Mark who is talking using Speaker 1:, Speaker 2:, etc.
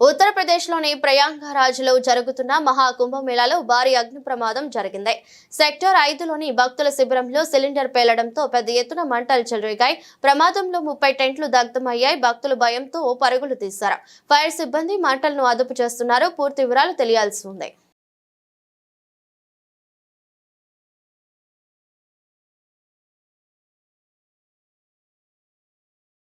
Speaker 1: ఉత్తరప్రదేశ్లోని ప్రయాంగరాజ్లో జరుగుతున్న మహాకుంభమేళాలో భారీ అగ్ని ప్రమాదం జరిగింది. సెక్టర్ ఐదులోని భక్తుల శిబిరంలో సిలిండర్ పేలడంతో పెద్ద ఎత్తున మంటలు చెలరేగాయి. ప్రమాదంలో ముప్పై టెంట్లు దగ్ధమయ్యాయి. భక్తులు భయంతో పరుగులు తీశారు. ఫైర్ సిబ్బంది మంటలను అదుపు చేస్తున్నారు. పూర్తి వివరాలు తెలియాల్సి ఉంది.